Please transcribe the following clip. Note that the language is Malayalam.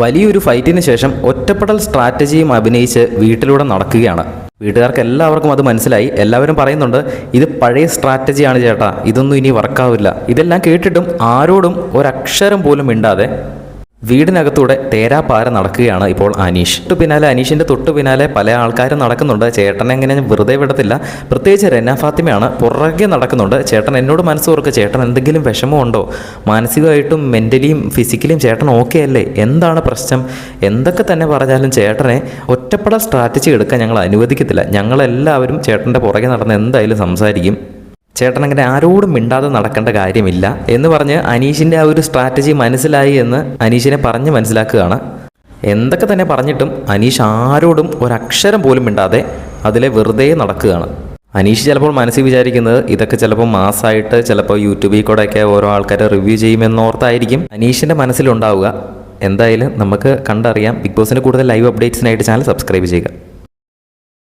വലിയൊരു ഫൈറ്റിന് ശേഷം ഒറ്റപ്പെടൽ സ്ട്രാറ്റജിയും അഭിനയിച്ച് വീട്ടിലൂടെ നടക്കുകയാണ്. വീട്ടുകാർക്ക് എല്ലാവർക്കും അത് മനസ്സിലായി. എല്ലാവരും പറയുന്നുണ്ട് ഇത് പഴയ സ്ട്രാറ്റജിയാണ് ചേട്ടാ. ഇതൊന്നും ഇനി വർക്കാവില്ല ഇതെല്ലാം കേട്ടിട്ടും ആരോടും ഒരക്ഷരം പോലും മിണ്ടാതെ വീടിനകത്തൂടെ തേരാപ്പാര നടക്കുകയാണ് ഇപ്പോൾ അനീഷ്. തൊട്ടു പിന്നാലെ അനീഷിന്റെ തൊട്ടു പിന്നാലെ പല ആൾക്കാരും നടക്കുന്നുണ്ട്. ചേട്ടനെ എങ്ങനെ വെറുതെ വിടത്തില്ല. പ്രത്യേകിച്ച് രന്ന ഫാത്തിമയാണ് പുറകെ നടക്കുന്നുണ്ട്. ചേട്ടൻ എന്നോട് മനസ്സ് ഓർക്ക് ചേട്ടൻ എന്തെങ്കിലും വിഷമമുണ്ടോ മാനസികമായിട്ടും മെന്റലിയും ഫിസിക്കലിയും ചേട്ടൻ ഓക്കെ അല്ലേ? എന്താണ് പ്രശ്നം? എന്തൊക്കെ തന്നെ പറഞ്ഞാലും ചേട്ടനെ ഒറ്റപ്പെട സ്ട്രാറ്റജി എടുക്കാൻ ഞങ്ങൾ അനുവദിക്കത്തില്ല. ഞങ്ങളെല്ലാവരും ചേട്ടന്റെ പുറകെ നടന്ന് എന്തായാലും സംസാരിക്കും. ചേട്ടൻ അങ്ങനെ ആരോടും മിണ്ടാതെ നടക്കേണ്ട കാര്യമില്ല എന്ന് പറഞ്ഞ് അനീഷിന്റെ ആ ഒരു സ്ട്രാറ്റജി മനസ്സിലായി എന്ന് അനീഷിനെ പറഞ്ഞ് മനസ്സിലാക്കുകയാണ്. എന്തൊക്കെ തന്നെ പറഞ്ഞിട്ടും അനീഷ് ആരോടും ഒരക്ഷരം പോലും മിണ്ടാതെ അതിലെ വെറുതെ നടക്കുകയാണ്. അനീഷ് ചിലപ്പോൾ മനസ്സിൽ വിചാരിക്കുന്നത് ഇതൊക്കെ ചിലപ്പോൾ മാസമായിട്ട് ചിലപ്പോൾ യൂട്യൂബിൽ കൂടെയൊക്കെ ഓരോ ആൾക്കാരെ റിവ്യൂ ചെയ്യുമെന്നോർത്തായിരിക്കും അനീഷിന്റെ മനസ്സിലുണ്ടാവുക. എന്തായാലും നമുക്ക് കണ്ടറിയാം. ബിഗ് ബോസിന്റെ കൂടുതൽ ലൈവ് അപ്ഡേറ്റ്സിനായിട്ട് ചാനൽ സബ്സ്ക്രൈബ് ചെയ്യുക.